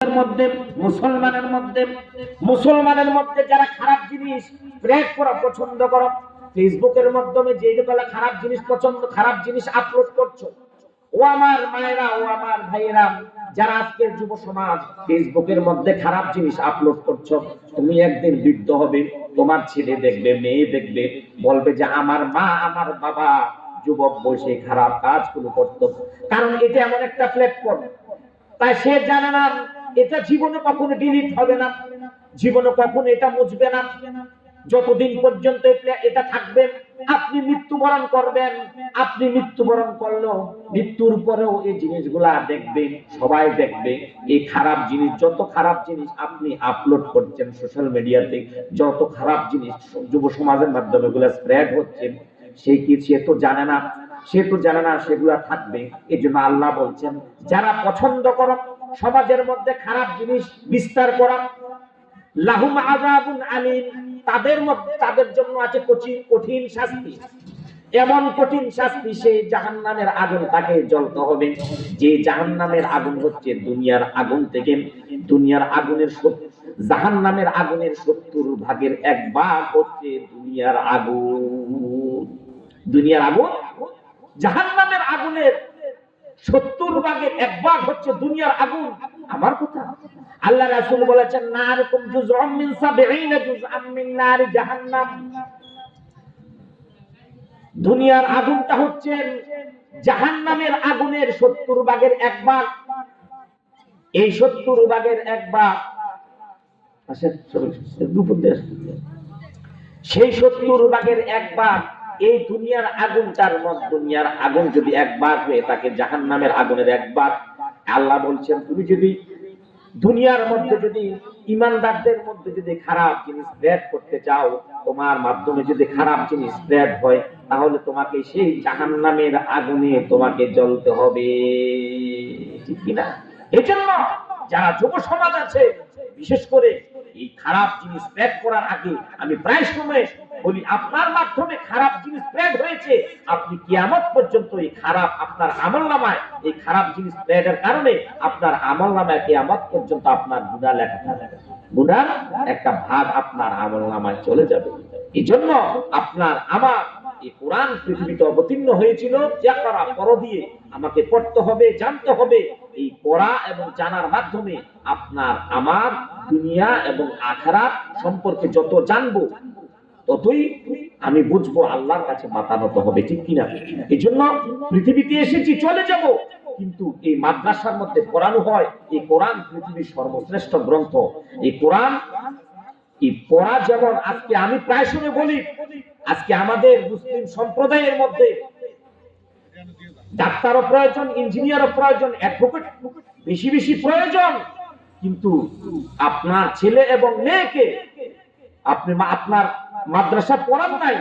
মধ্যে, মুসলমানের মধ্যে মুসলমানের মধ্যে যারা খারাপ জিনিস স্প্রেড করা পছন্দ করো, ফেসবুকের মাধ্যমে যে বেলা খারাপ জিনিস পছন্দ, খারাপ জিনিস আপলোড করছ, ও আমার মায়েরা, ও আমার ভাইয়েরা, যারা আজকের যুব সমাজ ফেসবুকের মধ্যে খারাপ জিনিস আপলোড করছ, তুমি একদিন বৃদ্ধ হবে, তোমার ছেলে দেখবে, মেয়ে দেখবে, বলবে যে আমার মা, আমার বাবা যুবক বসে খারাপ কাজগুলো করতো। কারণ এটা এমন একটা প্ল্যাটফর্ম তাই সে জানে না এটা জীবনে কখনো ডিলিট হবে না। জীবনে কখনো এটা মুছবে না। যতদিন পর্যন্ত এটা- থাকবে, আপনি মৃত্যুবরণ করবেন। আপনি মৃত্যুবরণ করলেও মৃত্যুর পরেও এই জিনিসগুলা দেখবেন সবাই দেখবে। এই খারাপ জিনিস, যত খারাপ জিনিস আপনি আপলোড করছেন সোশ্যাল মিডিয়াতে যত খারাপ জিনিস যুব সমাজের মাধ্যমে গুলো স্প্রেড হচ্ছে, সে কি সে তো জানে না। সে তো জানে না সেগুলা থাকবে। এই জন্য আল্লাহ বলছেন, যারা পছন্দ করো সমাজের মধ্যে খারাপ জিনিস বিস্তার করা। লাহুম আযাবুন আলীম, তাদের মধ্যে, তাদের জন্য আছে কঠিন কঠিন শাস্তি। এমন কঠিন শাস্তি সেই জাহান্নামের আগুন তাকে হবে। যে জাহান্নামের আগুন হচ্ছে দুনিয়ার আগুন থেকে। দুনিয়ার আগুনের জাহান্নামের আগুনের সত্তর ভাগের এক ভাগ হচ্ছে দুনিয়ার আগুন। দুনিয়ার আগুন? জাহান্নামের আগুনের সত্তর ভাগের এক ভাগ হচ্ছে দুনিয়ার আগুন। আমার কথা? আল্লাহ রাসূল বলেছেন, নারকুম জুজউম মিন সাবঈনা জুজআম মিন নারি জাহান্নাম। দুনিয়ার আগুনটা হচ্ছে জাহান্নামের আগুনের সত্তর ভাগের এক ভাগ। এই সত্তর ভাগের এক ভাগ সেই সত্তর ভাগের এক ভাগ এই দুনিয়ার আগুনটার মত, দুনিয়ার আগুন যদি একবার হয়ে থাকে জাহান নামের আগুনের একবার। আল্লাহ বলছেন, তুমি যদি দুনিয়ার মধ্যে যদি, ইমানদারদের মধ্যে যদি খারাপ জিনিস স্প্রেড করতে চাও, তোমার মাধ্যমে যদি খারাপ জিনিস স্প্রেড হয়, তাহলে তোমাকে সেই জাহান নামের আগুনে তোমাকে জ্বলতে হবে। ঠিক কিনা এই জন্য যারা যুব সমাজ আছে, বিশেষ করে এই খারাপ জিনিস স্প্রেড করার আগে, আমি প্রায় সময় বলি আপনার মাধ্যমে খারাপ জিনিস স্প্রেড হয়েছে। আপনি কিয়ামত পর্যন্ত এই খারাপ আপনার আমল নামায় এই খারাপ জিনিস স্প্রেডের কারণে আপনার আমল নামায় কিয়ামত পর্যন্ত আপনার গুণা লেখা থাকবে। গুণার একটা ভাগ আপনার আমল নামায় চলে যাবে। এই জন্য আপনার আমার এই কোরআন পৃথিবীতে অবতীর্ণ হয়েছিল, যা করা পর দিয়ে আমাকে পড়তে হবে, জানতে হবে, এই পড়া এবং জানার মাধ্যমে আপনার আমার দুনিয়া এবং আখারাত সম্পর্কে যত জানব ততই আমি বুঝব আল্লাহর কাছে মাথা নত হবে, ঠিক কিনা? এই জন্য পৃথিবীতে এসেছি, চলে যাব। কিন্তু এই মাদ্রাসার মধ্যে পড়ানো হয়, এই কোরআন পৃথিবীর সর্বশ্রেষ্ঠ গ্রন্থ। এই কোরআন, এই পড়া যেমন আজকে আমি প্রায় বলি, আজকে আমাদের মুসলিম সম্প্রদায়ের মধ্যে ডাক্তারও প্রয়োজন, ইঞ্জিনিয়ারও প্রয়োজন, অ্যাডভোকেট বেশি বেশি প্রয়োজন। কিন্তু আপনার ছেলে এবং মেয়েকে, আপনি আপনার মাদ্রাসা পড়ান নাই,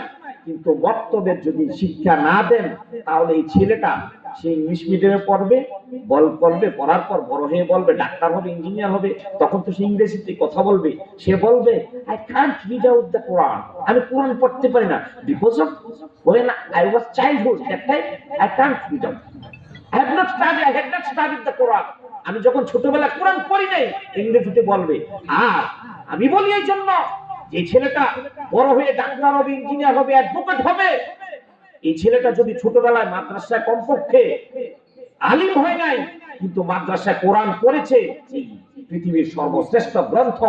কিন্তু বক্তব্যের যদি শিক্ষা না দেন, তাহলে এই ছেলেটা সে ইংলিশ মিডিয়ামে পড়বে, বল করবে, পড়ার পর বড় হয়ে বলবে, ডাক্তার হবে, ইঞ্জিনিয়ার হবে, তখন তো সে ইংরেজিতে কথা বলবে, সে বলবে I can't read out the Quran আমি কোরআন পড়তে পারি না because of I was childhood, that time I can't read out. I have not studied, I have not studied the Quran. আমি যখন ছোটবেলা কোরআন পড়ি নাই, ইংরেজিতে বলবে আর আমি বলি এই জন্য যে ছেলেটা বড় হয়ে ডাক্তার হবে ইঞ্জিনিয়ার হবে অ্যাডভোকেট হবে এই ছেলেটা যদি ছোটবেলায় মাদ্রাসায় কমপক্ষে আলিম হয় নাই কিন্তু মাদ্রাসায় কোরআন পড়েছে পৃথিবীর সর্বশ্রেষ্ঠ গ্রন্থ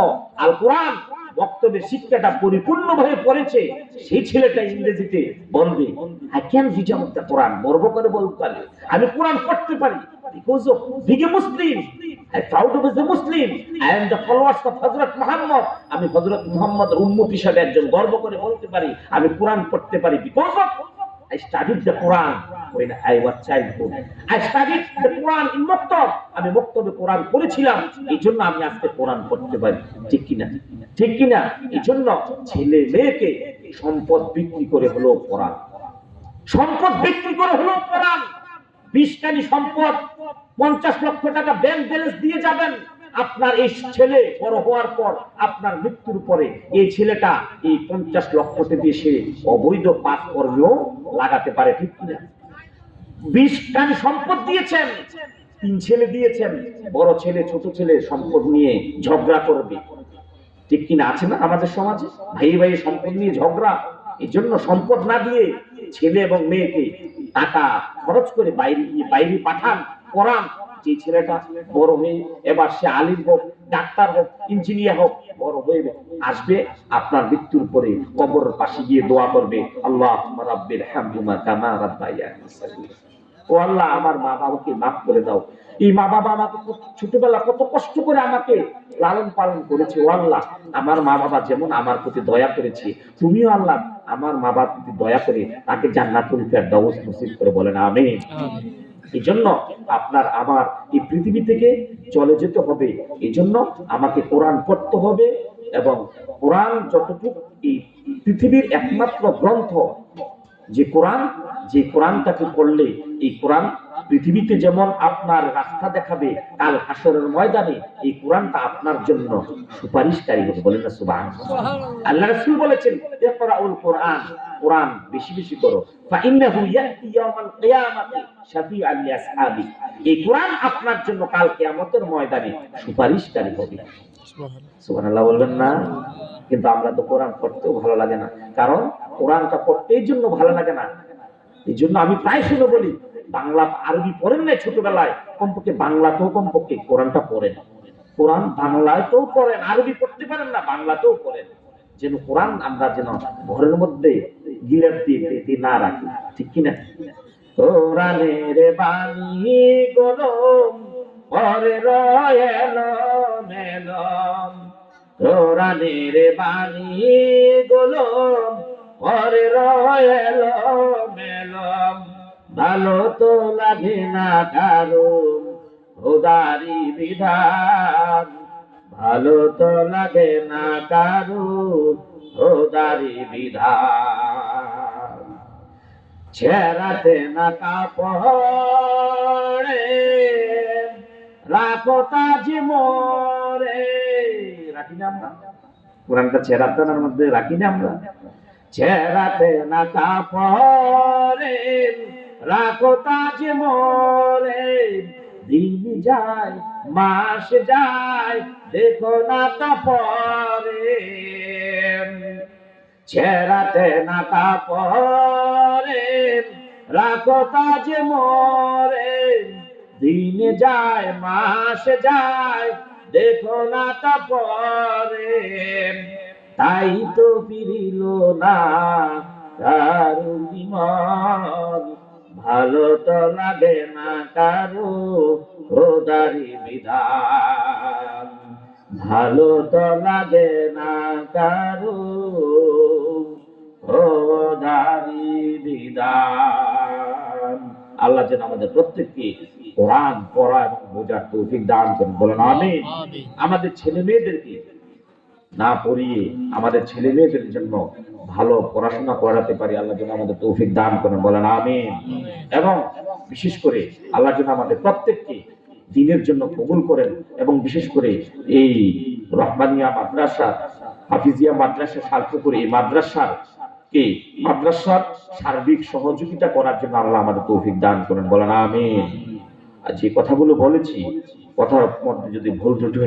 আল কোরআন বক্তব্যের শিক্ষাটা পরিপূর্ণভাবে পড়েছে সেই ছেলেটা ইংরেজিতে বলবে I can read the Quran গর্ব করে বলতে পারে আমি কোরআন পড়তে পারি because of big a Muslim I proud of a Muslim I am the followers of Hazrat Muhammad আমি হযরত মুহাম্মদ উম্মত হিসাবে একজন গর্ব করে বলতে পারি, আমি কোরআন পড়তে পারি because of I studied the Quran. when I was childhood. I studied the Quran in Maktab. আমি মক্তবে কোরআন পড়েছিলাম এই জন্য আমি আজকে কোরআন পড়তে পারি। ঠিক কিনা? ঠিক কিনা? এই জন্য ছেলে মেয়েকে সম্পদ বিক্রি করে হলো কোরআন সম্পদ বিক্রি করে হলো কোরআন বিশকানি সম্পদ, পঞ্চাশ লক্ষ টাকা ব্যাংক ব্যালেন্স দিয়ে যাবেন। আপনার এই ছেলে বড় হওয়ার পর আপনার মৃত্যুর পরে এই ছেলেটা এই পঞ্চাশ লক্ষ দিয়ে সে অবৈধ পাস করলেও লাগাতে পারে, ঠিক কিনা? বিশ সম্পদ দিয়েছেন, তিন ছেলে দিয়েছেন, বড় ছেলে, ছোট ছেলে সম্পদ নিয়ে ঝগড়া করবে। ঠিক কিনা? আছে না আমাদের সমাজে? ভাই ভাই সম্পদ নিয়ে ঝগড়া? এই জন্য সম্পদ না দিয়ে ছেলে এবং মেয়েকে টাকা খরচ করে বাইরে গিয়ে বাইরে পাঠান পড়ান যে ছেলেটা বড় হয়ে এবার সে আলিম হোক, ডাক্তার হোক, ইঞ্জিনিয়ার হোক, বড় হয়ে আসবে, আপনার মৃত্যুর পরে কবর পাশে গিয়ে দোয়া করবে আল্লাহ রাব্বির হ্যাঁ ও আল্লাহ আমার মা বাবাকে মাফ করে দাও। এই মা বাবা আমাকে ছোটবেলা কত কষ্ট করে আমাকে লালন পালন করেছে ও আল্লাহ। আমার মা বাবা যেমন আমার প্রতি দয়া করেছে তুমিও আল্লাহ আমার মা বাবার প্রতি দয়া করে তাকে জান্নাতুল ফেরদাউস নসিব করে বলেন আমিন। এই জন্য আপনার আমার এই পৃথিবী থেকে চলে যেতে হবে। এই জন্য আমাকে কোরআন পড়তে হবে এবং কোরআন যতটুকু এই পৃথিবীর একমাত্র গ্রন্থ যে কোরআন যে কোরআনটাকে পড়লে এই কোরআন পৃথিবীতে যেমন আপনার রাস্তা দেখাবে কাল হাসরের ময়দানে এই কোরআনটা আপনার জন্য সুপারিশকারী হবে। বলেন না সুবাহ আল্লাহ রাসূল বলেছেন ইকরাউল কোরআন কোরআন বেশি বেশি করো। ফাইন্নাহু ইয়াতি কিয়ামাতি লিআসহাবি। এই কোরআন আপনার জন্য কাল কিয়ামতের ময়দানে সুপারিশকারী হবে। সুবহানাল্লাহ বলবেন না? কিন্তু আমরা তো কোরআন পড়তেও ভালো লাগে না। কারণ কোরআনটা পড়তে এই জন্য ভালো লাগে না। এই জন্য আমি প্রায় শুনে বলি, বাংলা আরবি পড়েন না ছোটবেলায়? কমপক্ষে বাংলাতেও কমপক্ষে কোরআনটা পড়েন। কোরআন বাংলাতেও পড়েন, আরবি পড়তে পারেন না, বাংলাতেও পড়েন। যেন কোরআন আমরা যেন ঘরের মধ্যে গিলাপ দিয়ে না রাখি, ঠিক কিনা কোরআনের বাণী গরম পরে রয়েল মেলম কোরআনের বাণী গলম ভালো তো লাগে না কারও, খোদারি বিধান। ভালো তো লাগে না কারও, খোদারি বিধান। ছেড়াতে না কাপড়ে, রাখো তাজ মোরে। রাখি না আমরা? কোরআনটা ছেড়াতার মধ্যে রাখি না আমরা? ছেড়াতে না কাপড়ে রাখো তাজ মোরে, দিন যায়, মাস যায়, দেখো না তাপরে ছেড়াতে না কাপড়ে রাখো তাজ মোরে, দিন যায়, মাস যায়, দেখো না তাপরে তাই তো ফিরিল না কারু মন ভালো তো লাগে না কারু খোদারি বিধান। ভালো তো লাগে না কারু খোদারি বিধান। আল্লাহ যেন আমাদের প্রত্যেককে কোরআন পড়া এবং বোঝার তৌফিক দান করেন। বলেন আমি আমাদের ছেলে মেয়েদেরকে না পড়িয়ে আমাদের ছেলে মেয়েদের জন্য ভালো পড়াশোনা করাতে পারি, আল্লাহ যেন আমাদের তৌফিক দান করেন, বলেন আমি এবং বিশেষ করে আল্লাহ যেন আমাদের প্রত্যেককে দিনের জন্য কবুল করেন এবং বিশেষ করে এই রহমানিয়া মাদ্রাসা, হাফিজিয়া মাদ্রাসা সালপুকুর এই মাদ্রাসার কে মাদ্রাসার সার্বিক সহযোগিতা করার জন্য আল্লাহ আমাদের তৌফিক দান করেন, বলেন আমি আর যে কথাগুলো বলেছি, কথার মধ্যে যদি ভুল ত্রুটি